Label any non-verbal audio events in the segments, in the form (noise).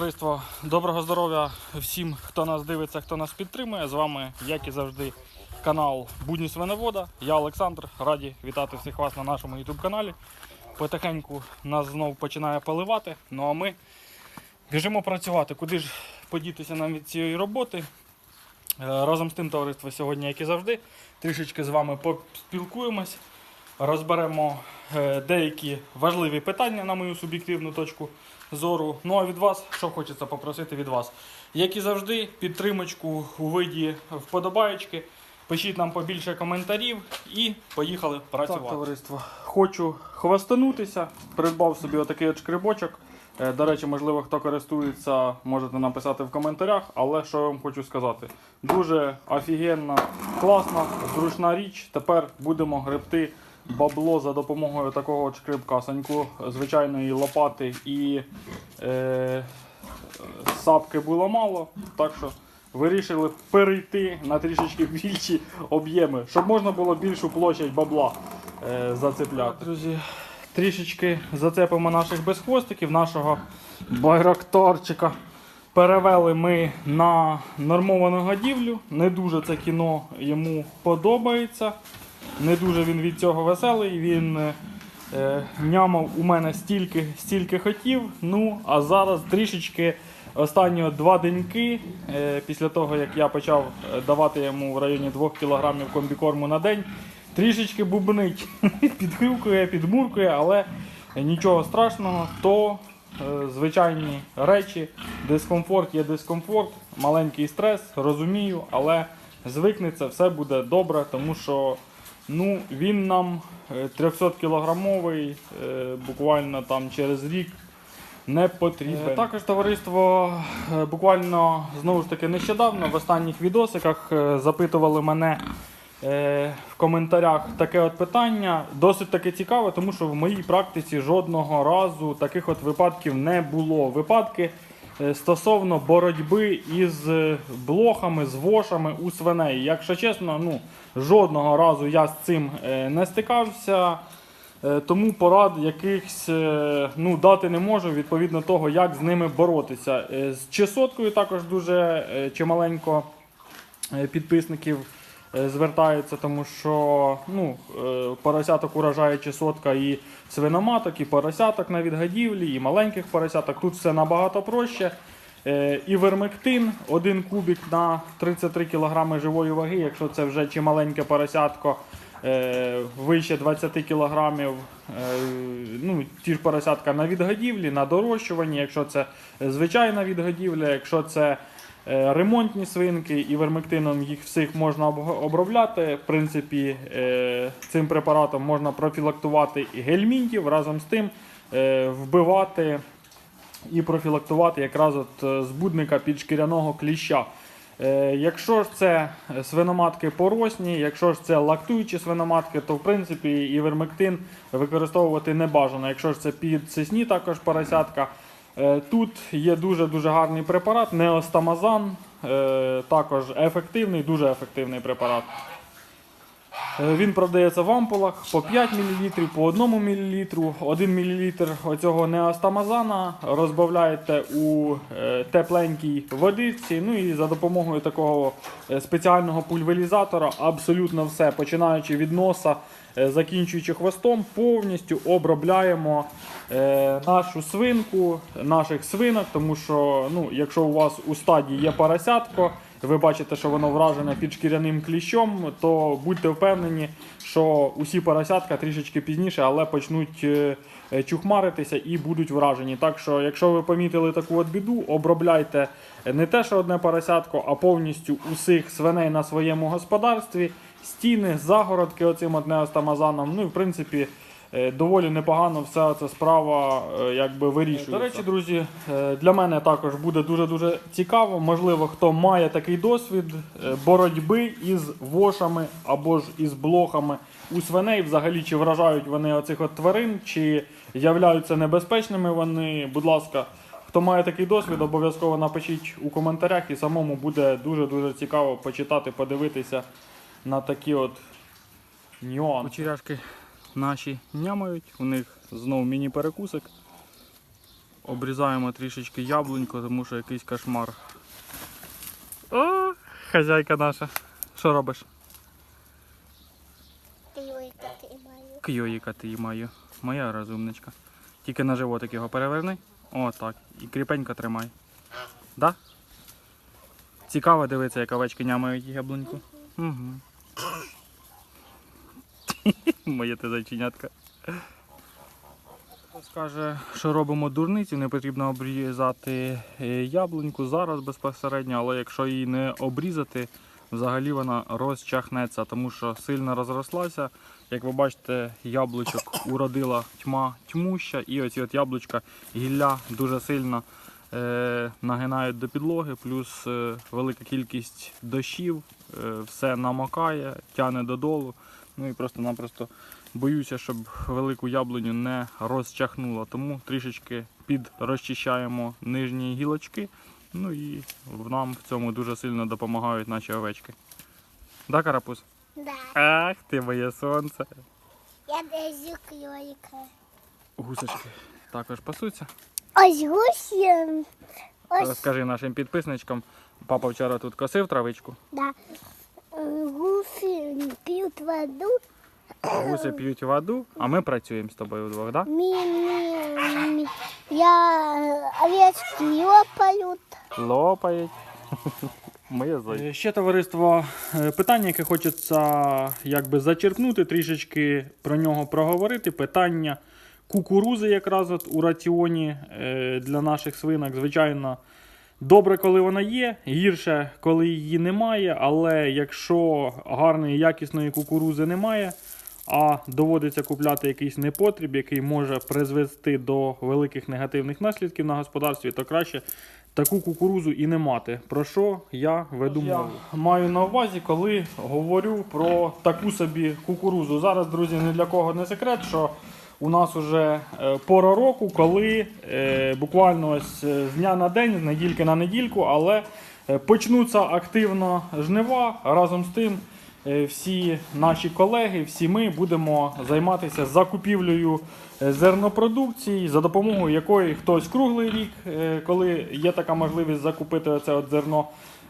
Товариство, доброго здоров'я всім, хто нас дивиться, хто нас підтримує. З вами, як і завжди, канал Будні Свиневода. Я Олександр. Раді вітати всіх вас на нашому YouTube каналі. Потихеньку нас знову починає поливати. Ну а ми біжимо працювати. Куди ж подітися нам від цієї роботи? Е, Разом з тим, товариство, сьогодні, як і завжди, трішечки з вами поспілкуємось, розберемо е, деякі важливі питання на мою суб'єктивну точку зору. Ну а від вас, що хочеться попросити від вас? Як і завжди, підтримочку у виді вподобаєчки. Пишіть нам побільше коментарів і поїхали працювати. Так, товариство, хочу хвастанутися. Придбав собі отакий от шкрибочок. Е, До речі, можливо, хто користується, можете написати в коментарях, але що я вам хочу сказати. Дуже офігенна, класна, зручна річ. Тепер будемо гребти бабло за допомогою такого от шкрибка. Саньку звичайної лопати і е, сапки було мало. Так що вирішили перейти на трішечки більші об'єми, щоб можна було більшу площадь бабла е, зацепляти. Друзі, трішечки зацепимо наших безхвостиків, нашого байрактарчика. Перевели ми на нормовану годівлю. Не дуже це кіно йому подобається. Не дуже він від цього веселий. Він е, е, нямав у мене стільки, стільки хотів. Ну, а зараз трішечки останні два деньки, е, після того як я почав е, давати йому в районі 2 кг комбікорму на день, трішечки бубнить, (laughs) підхилкує, підмуркує, але нічого страшного, то е, звичайні речі, дискомфорт є дискомфорт, маленький стрес, розумію, але звикнеться, все буде добре, тому що ну, він нам 300 кілограмовий, е, буквально там через рік не потрібен. Також товариство е, буквально знову ж таки нещодавно в останніх відосиках е, запитували мене е, в коментарях таке от питання. Досить таки цікаве, тому що в моїй практиці жодного разу таких от випадків не було. Випадки е, стосовно боротьби із е, блохами, з вошами у свиней. Якщо чесно, ну жодного разу я з цим е, не стикався. Е, Тому порад якихось е, ну, дати не можу відповідно того, як з ними боротися. Е, З чесоткою також дуже е, чималенько е, підписників е, звертаються, тому що ну, е, поросяток уражає чесотка і свиноматок, і поросяток на відгадівлі, і маленьких поросяток. Тут все набагато проще. Е, І вермектин, один кубік на 33 кг живої ваги, якщо це вже чималеньке поросятко. е, Вище 20 кг, ну, ті ж поросятка на відгодівлі, на дорощуванні, якщо це звичайна відгодівля, якщо це е, ремонтні свинки і вермектином їх всіх можна об- обробляти. В принципі, е, цим препаратом можна профілактувати і гельмінтів, разом з тим е, вбивати і профілактувати якраз от е, збудника підшкіряного кліща. Е, Якщо ж це свиноматки поросні, якщо ж це лактуючі свиноматки, то в принципі і вермектин використовувати не бажано. Якщо ж це підсисні також поросятка, е, тут є дуже-дуже гарний препарат, неостамазан, е, також ефективний, дуже ефективний препарат. Е, Він продається в ампулах по 5 мл, по 1 мл. 1 мл оцього неостамазана розбавляєте у е, тепленькій водичці. Ну і за допомогою такого е, спеціального пульверізатора абсолютно все, починаючи від носа, е, закінчуючи хвостом, повністю обробляємо е, нашу свинку, наших свинок, тому що ну, якщо у вас у стадії є поросятко, ви бачите, що воно вражене під шкіряним кліщом, то будьте впевнені, що усі поросятка трішечки пізніше, але почнуть е, е, чухмаритися і будуть вражені. Так що, якщо ви помітили таку от біду, обробляйте не те, що одне поросятко, а повністю усіх свиней на своєму господарстві, стіни, загородки оцим от неостамазаном. Ну і в принципі. е, Доволі непогано вся ця справа е, якби вирішується. До речі, друзі, е, для мене також буде дуже-дуже цікаво. Можливо, хто має такий досвід боротьби із вошами або ж із блохами у свиней, взагалі, чи вражають вони оцих от тварин, чи являються небезпечними вони. Будь ласка, хто має такий досвід, обов'язково напишіть у коментарях і самому буде дуже-дуже цікаво почитати, подивитися на такі от нюанси. Кучеряшки наші нямають, у них знов міні-перекусик. Обрізаємо трішечки яблунько, тому що якийсь кошмар. О, хазяйка наша. Що робиш? Йойкати маю. Кйоїка ти маю. Моя розумничка. Тільки на животик його переверни. О, так. І кріпенько тримай. Да? Цікаво дивитися, як овечки нямають яблуньку. Угу. Моє ти зайченятка. Скаже, що робимо дурниці, не потрібно обрізати е, яблуньку зараз безпосередньо, але якщо її не обрізати, взагалі вона розчахнеться, тому що сильно розрослася. Як ви бачите, яблучок уродила тьма тьмуща, і оці от яблучка гілля дуже сильно е, нагинають до підлоги, плюс е, велика кількість дощів, е, все намокає, тяне додолу. Ну і просто-напросто боюся, щоб велику яблуню не розчахнуло. Тому трішечки підрозчищаємо нижні гілочки. Ну і нам в цьому дуже сильно допомагають наші овечки. Да, карапуз? Да. Ах, ти моє сонце. Я дезю йойка. Гусочки також пасуться. Ось гусі. Ось, Розкажи нашим підписничкам. Папа вчора тут косив травичку. да. Е, Гуси п'ють воду. Гуси п'ють воду, а ми працюємо з тобою вдвох, да? Мі, мі, мі. Я овечки лопають. Лопають. (laughs) Моє зой. Ще товариство, е, питання, яке хочеться якби зачерпнути, трішечки про нього проговорити. Питання кукурузи якраз от у раціоні е, для наших свинок. Звичайно, добре, коли вона є, гірше, коли її немає. Але якщо гарної якісної кукурузи немає, а доводиться купляти якийсь непотріб, який може призвести до великих негативних наслідків на господарстві, то краще таку кукурузу і не мати. Про що я веду мову? Маю на увазі, коли говорю про таку собі кукурузу. Зараз, друзі, ні для кого не секрет, що у нас уже е, пора року, коли е, буквально ось е, з дня на день, з недільки на недільку, але почнуться активно жнива разом з тим. Всі наші колеги, всі ми будемо займатися закупівлею зернопродукції, за допомогою якої хтось круглий рік, коли є така можливість закупити це от зерно,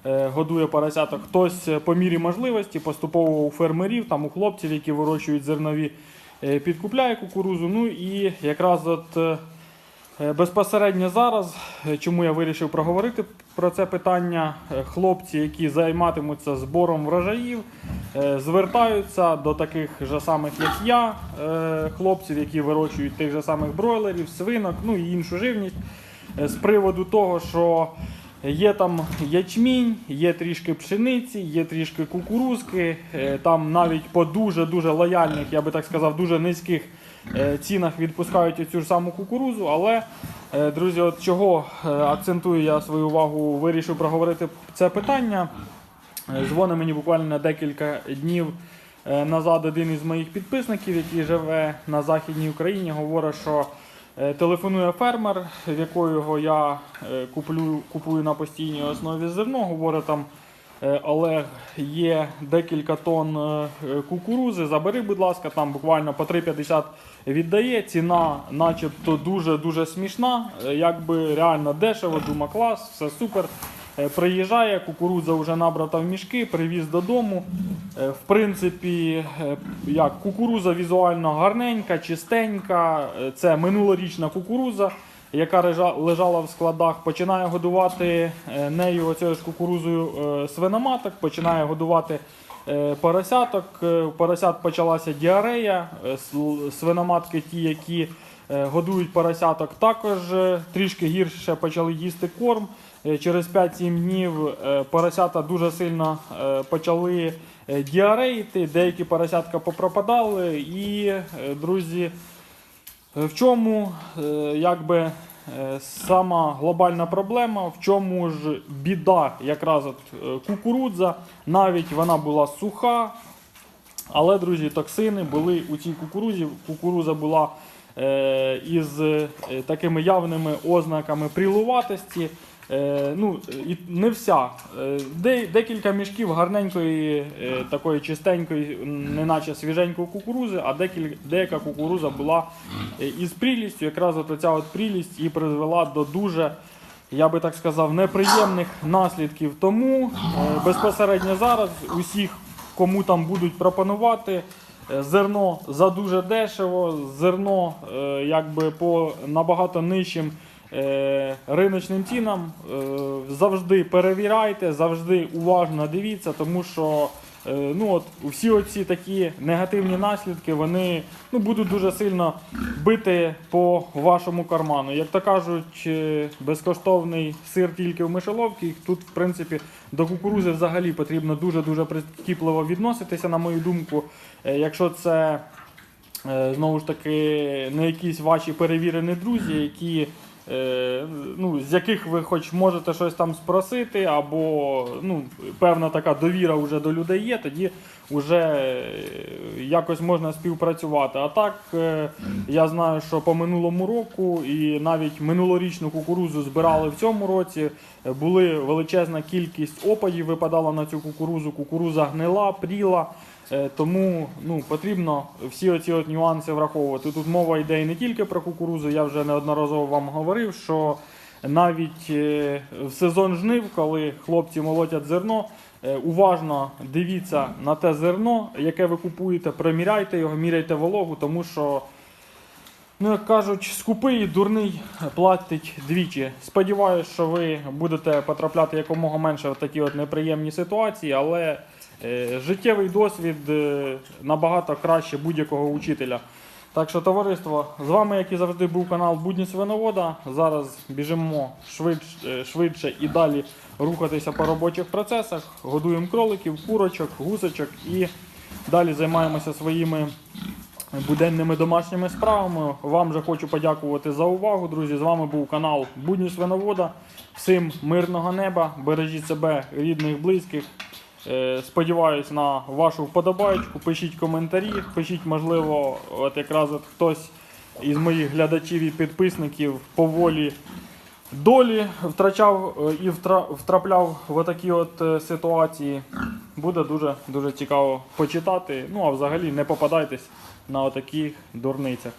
годує поросяток, хтось по мірі можливості поступово у фермерів, там у хлопців, які вирощують зернові, підкупляє кукурузу. Ну і якраз от е, Е, Безпосередньо зараз, е, чому я вирішив проговорити про це питання, е, хлопці, які займатимуться збором врожаїв, е, звертаються до таких же самих, як я, е, хлопців, які вирощують тих же самих бройлерів, свинок, ну і іншу живність, е, з приводу того, що є там ячмінь, є трішки пшениці, є трішки кукурузки, е, там навіть по дуже-дуже лояльних, я би так сказав, дуже низьких е, цінах відпускають цю ж саму кукурузу. Але, е, друзі, от чого акцентую я свою увагу, вирішив проговорити це питання. Дзвонить мені буквально декілька днів назад один із моїх підписників, який живе на Західній Україні, говорить, що телефонує фермер, в якого я е, куплю, купую на постійній основі зерно. Говорить там. Е, Олег, є декілька тонн е, е, кукурузи, забери, будь ласка, там буквально по 3,50 віддає. Ціна начебто дуже-дуже смішна. Е, Якби реально дешево, дума клас, все супер. Е, Приїжджає, кукурудза вже набрата в мішки, привіз додому. Е, В принципі, е, як кукуруза візуально гарненька, чистенька. Це минулорічна кукуруза, яка лежала в складах. Починає годувати нею оцією ж кукурузою свиноматок, починає годувати поросяток. У поросят почалася діарея. Свиноматки, ті, які годують поросяток, також трішки гірше почали їсти корм. Е, Через 5-7 днів е, поросята дуже сильно е, почали діареїти, деякі поросятка попропадали. І, друзі, в чому якби сама глобальна проблема, в чому ж біда якраз от кукурудза, навіть вона була суха, але, друзі, токсини були у цій кукурузі. Кукуруза була із такими явними ознаками прілуватості. Е, ну, не вся. Е, де, декілька мішків гарненької, е, такої чистенької, неначе свіженької кукурузи, а деяка кукуруза була із прілістю. Якраз от оця от прілість і призвела до дуже, я би так сказав, неприємних наслідків. Тому безпосередньо зараз усіх, кому там будуть пропонувати. Зерно за дуже дешево, зерно якби по набагато нижчим риночним цінам. Е, завжди перевіряйте, завжди уважно дивіться, тому що е, ну от, всі оці такі негативні наслідки вони ну, будуть дуже сильно бити по вашому карману. Як то кажуть, е, безкоштовний сир тільки в мишеловці. Тут, в принципі, до кукурузи взагалі потрібно дуже-дуже прискіпливо відноситися, на мою думку. Е, Якщо це е, знову ж таки не якісь ваші перевірені друзі, які. Е, Ну, з яких ви хоч можете щось там спросити, або ну, певна така довіра вже до людей є, тоді вже е, якось можна співпрацювати. А так е, я знаю, що по минулому року і навіть минулорічну кукурузу збирали в цьому році. Були величезна кількість опадів, випадала на цю кукурузу, кукуруза гнила, пріла. Е, Тому ну, потрібно всі оці от нюанси враховувати. Тут мова йде і не тільки про кукурузу, я вже неодноразово вам говорив, що навіть е, в сезон жнив, коли хлопці молотять зерно, е, уважно дивіться на те зерно, яке ви купуєте, приміряйте його, міряйте вологу, тому що. Ну, як кажуть, скупий і дурний платить двічі. Сподіваюсь, що ви будете потрапляти якомога менше в такі от неприємні ситуації, але життєвий досвід е, набагато краще будь-якого учителя. Так що, товариство, з вами, як і завжди, був канал Будні Свиновода. Зараз біжимо швидше, швидше і далі рухатися по робочих процесах. Годуємо кроликів, курочок, гусочок і далі займаємося своїми буденними домашніми справами. Вам же хочу подякувати за увагу, друзі. З вами був канал Будні Свиновода. Всім мирного неба, бережіть себе, рідних, близьких. Е, Сподіваюсь на вашу вподобайку. Пишіть коментарі, пишіть, можливо, от якраз от хтось із моїх глядачів і підписників по волі долі втрачав е, і втрапляв в такі от е, ситуації. Буде дуже дуже цікаво почитати. Ну а взагалі не попадайтесь на отаких дурницях.